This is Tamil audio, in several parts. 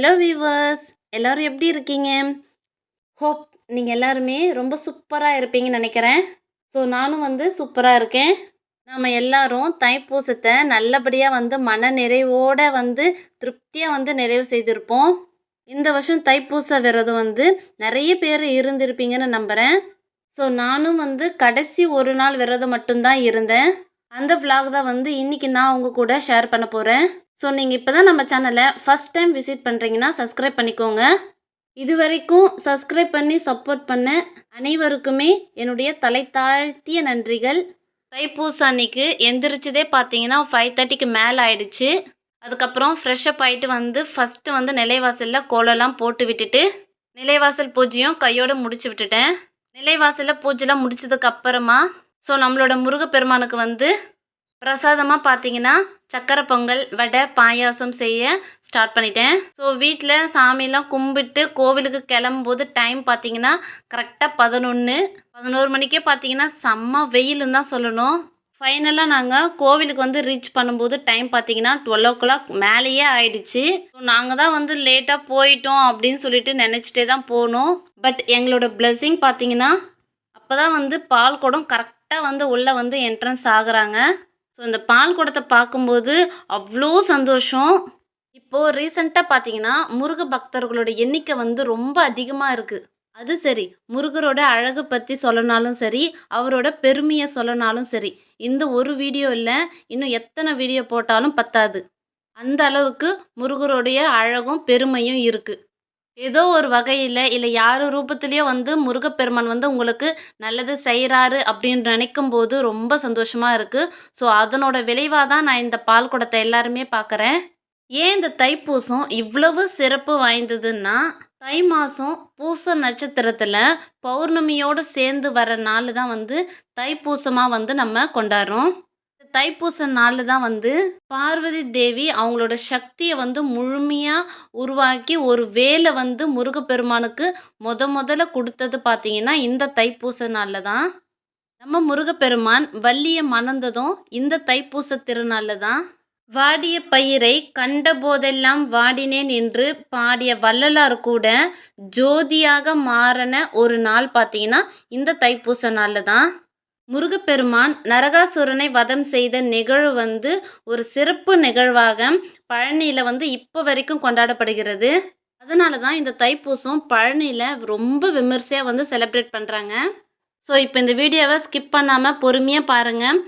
ஹலோ வீவர்ஸ் எல்லோரும் எப்படி இருக்கீங்க? ஹோப் நீங்கள் எல்லாருமே ரொம்ப சூப்பராக இருப்பீங்கன்னு நினைக்கிறேன். ஸோ நானும் வந்து சூப்பராக இருக்கேன். நம்ம எல்லாரும் தைப்பூசத்தை நல்லபடியாக வந்து மன நிறைவோடு வந்து திருப்தியாக வந்து நிறைவு செய்திருப்போம். இந்த வருஷம் தைப்பூச விரதம் வந்து நிறைய பேர் இருந்திருப்பீங்கன்னு நம்புகிறேன் ஸோ நானும் வந்து கடைசி ஒரு நாள் விரதம் மட்டும்தான் இருந்தேன். அந்த விலாக் தான் வந்து இன்றைக்கி நான் உங்கள் கூட ஷேர் பண்ண போகிறேன் ஸோ நீங்கள் இப்போ தான் நம்ம சேனலை ஃபஸ்ட் டைம் விசிட் பண்ணுறீங்கன்னா சப்ஸ்கிரைப் பண்ணிக்கோங்க. இது வரைக்கும் சப்ஸ்கிரைப் பண்ணி சப்போர்ட் பண்ண அனைவருக்குமே என்னுடைய தலை தாழ்த்திய நன்றிகள். தைப்பூச அன்னைக்கு எந்திரிச்சதே பார்த்தீங்கன்னா ஃபைவ் தேர்ட்டிக்கு மேலே ஆயிடுச்சு. அதுக்கப்புறம் ஃப்ரெஷ்ஷப் ஆகிட்டு வந்து ஃபஸ்ட்டு வந்து நிலைவாசலில் கோலம்லாம் போட்டு விட்டுட்டு நிலைவாசல் பூஜையும் கையோடு முடிச்சு விட்டுட்டேன். நிலைவாசலில் பூஜைலாம் முடிச்சதுக்கு அப்புறமா ஸோ நம்மளோட முருகப்பெருமானுக்கு வந்து பிரசாதமாக பார்த்தீங்கன்னா சக்கரை பொங்கல் வடை பாயாசம் செய்ய ஸ்டார்ட் பண்ணிட்டேன். ஸோ வீட்டில் சாமியெல்லாம் கும்பிட்டு கோவிலுக்கு கிளம்பும்போது டைம் பார்த்தீங்கன்னா கரெக்டாக பதினொன்று பதினோரு மணிக்கே பார்த்தீங்கன்னா செம்ம வெயிலுன்னு தான் சொல்லணும். ஃபைனலாக நாங்கள் கோவிலுக்கு வந்து ரீச் பண்ணும்போது டைம் பார்த்தீங்கன்னா டுவெல் ஓ கிளாக் மேலேயே ஆயிடுச்சு. ஸோ நாங்கள் தான் வந்து லேட்டாக போயிட்டோம் அப்படின்னு சொல்லிட்டு நினச்சிட்டே தான் போனோம். பட் எங்களோட பிளெஸ்ஸிங் பார்த்தீங்கன்னா அப்போ தான் வந்து பால் குடம் கரெக்ட் கரெக்டாக வந்து உள்ளே வந்து என்ட்ரன்ஸ் ஆகுறாங்க. ஸோ இந்த பால் குடத்தை பார்க்கும்போது அவ்வளோ சந்தோஷம். இப்போது ரீசண்டாக பார்த்தீங்கன்னா முருக பக்தர்களோட எண்ணிக்கை வந்து ரொம்ப அதிகமாக இருக்குது அது சரி முருகரோட அழகு பற்றி சொல்லனாலும் சரி அவரோட பெருமையை சொல்லனாலும் சரி இந்த ஒரு வீடியோ இல்லை இன்னும் எத்தனை வீடியோ போட்டாலும் பத்தாது. அந்த அளவுக்கு முருகருடைய அழகும் பெருமையும் இருக்குது ஏதோ ஒரு வகையில் இல்லை யார் ரூபத்துலேயோ வந்து முருகப்பெருமான் வந்து உங்களுக்கு நல்லது செய்கிறாரு அப்படின்னு நினைக்கும் போது ரொம்ப சந்தோஷமாக இருக்குது ஸோ அதனோட விளைவாக தான் நான் இந்த பால் குடத்தை எல்லாருமே பார்க்குறேன் ஏன் இந்த தைப்பூசம் இவ்வளவு சிறப்பு வாய்ந்ததுன்னா தை மாதம் பூச நட்சத்திரத்தில் பௌர்ணமியோடு சேர்ந்து வர நாள் தான் வந்து தைப்பூசமாக வந்து நம்ம கொண்டாடுறோம். தைப்பூச நாளில் தான் வந்து பார்வதி தேவி அவங்களோட சக்தியை வந்து முழுமையாக உருவாக்கி ஒரு வேலை வந்து முருகப்பெருமானுக்கு முத முதல்ல கொடுத்தது பார்த்தீங்கன்னா இந்த தைப்பூச நாளில் தான். நம்ம முருகப்பெருமான் வள்ளியை மணந்ததும் இந்த தைப்பூச திருநாளில் தான். வாடிய பயிரை கண்ட போதெல்லாம் வாடினேன் என்று பாடிய வள்ளலார் கூட ஜோதியாக மாறின ஒரு நாள் பார்த்தீங்கன்னா இந்த தைப்பூச நாளில் தான். முருகப்பெருமான் நரகாசுரனை வதம் செய்த நிகழ்வு வந்து ஒரு சிறப்பு நிகழ்வாக பழனியில் வந்து இப்போ வரைக்கும் கொண்டாடப்படுகிறது. அதனால தான் இந்த தைப்பூசம் பழனியில் ரொம்ப விமர்சையாக வந்து செலிப்ரேட் பண்ணுறாங்க ஸோ இப்போ இந்த வீடியோவை ஸ்கிப் பண்ணாமல் பொறுமையாக பாருங்கள்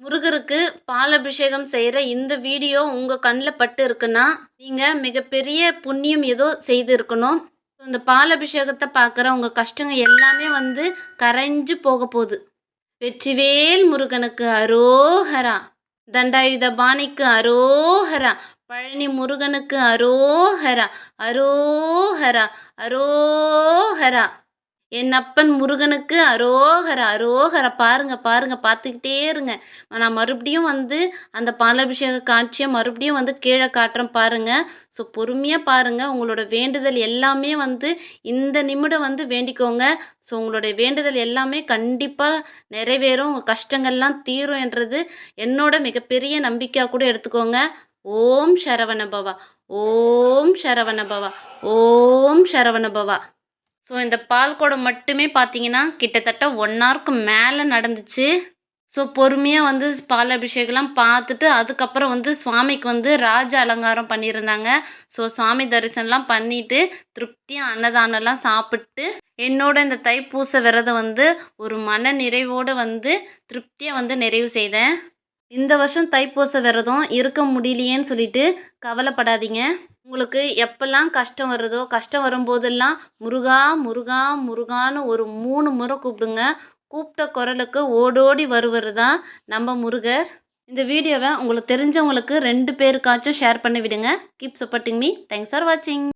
முருகருக்கு பால் அபிஷேகம் செய்கிற இந்த வீடியோ உங்கள் கண்ணில் பட்டு இருக்குன்னா நீங்கள் மிகப்பெரிய புண்ணியம் ஏதோ செய்து இருக்கணும். இந்த பால் அபிஷேகத்தை பார்க்குற உங்கள் கஷ்டங்கள் எல்லாமே வந்து கரைஞ்சு போக போகுது. வெற்றிவேல் முருகனுக்கு அரோஹரா. தண்டாயுத பாணிக்கு அரோஹரா. பழனி முருகனுக்கு அரோஹரா. அரோஹரா. அரோஹரா. என் அப்பன் முருகனுக்கு அரோகர அரோகர பாருங்க பாருங்க பார்த்துக்கிட்டே இருங்க. நான் மறுபடியும் வந்து அந்த பாலாபிஷேக காட்சியை மறுபடியும் வந்து கீழே காட்டுறேன் பாருங்க. ஸோ பொறுமையாக பாருங்க. உங்களோட வேண்டுதல் எல்லாமே வந்து இந்த நிமிடம் வந்து வேண்டிக்கோங்க. ஸோ உங்களுடைய வேண்டுதல் எல்லாமே கண்டிப்பாக நிறைவேறும். உங்கள் கஷ்டங்கள்லாம் தீரும் என்றது என்னோட மிகப்பெரிய நம்பிக்கையாக கூட எடுத்துக்கோங்க. ஓம் சரவண பவா. ஓம் சரவண பவா. ஓம் சரவண பவா. ஸோ இந்த பால் குடம் மட்டுமே பார்த்தீங்கன்னா கிட்டத்தட்ட ஒன் ஹவருக்கு மேலே நடந்துச்சு. ஸோ பொறுமையாக வந்து பால் அபிஷேகம்லாம் பார்த்துட்டு அதுக்கப்புறம் வந்து சுவாமிக்கு வந்து ராஜ அலங்காரம் பண்ணியிருந்தாங்க. ஸோ சுவாமி தரிசனம்லாம் பண்ணிவிட்டு திருப்தியாக அன்னதானம்லாம் சாப்பிட்டு என்னோட இந்த தைப்பூச விரதம் வந்து ஒரு மன நிறைவோடு வந்து திருப்தியாக வந்து நிறைவு செய்தேன். இந்த வருஷம் தைப்பூச விரதம் இருக்க முடியலையேன்னு சொல்லிட்டு கவலைப்படாதீங்க. உங்களுக்கு எப்பெல்லாம் கஷ்டம் வருதோ கஷ்டம் வரும்போதெல்லாம் முருகா முருகா முருகான்னு ஒரு மூணு முறை கூப்பிடுங்க. கூப்பிட்ட குரலுக்கு ஓடோடி வருவது தான் நம்ம முருகர். இந்த வீடியோவை உங்களுக்கு தெரிஞ்சவங்களுக்கு ரெண்டு பேருக்காச்சும் ஷேர் பண்ணி விடுங்க keep supporting me thanks for வாட்சிங்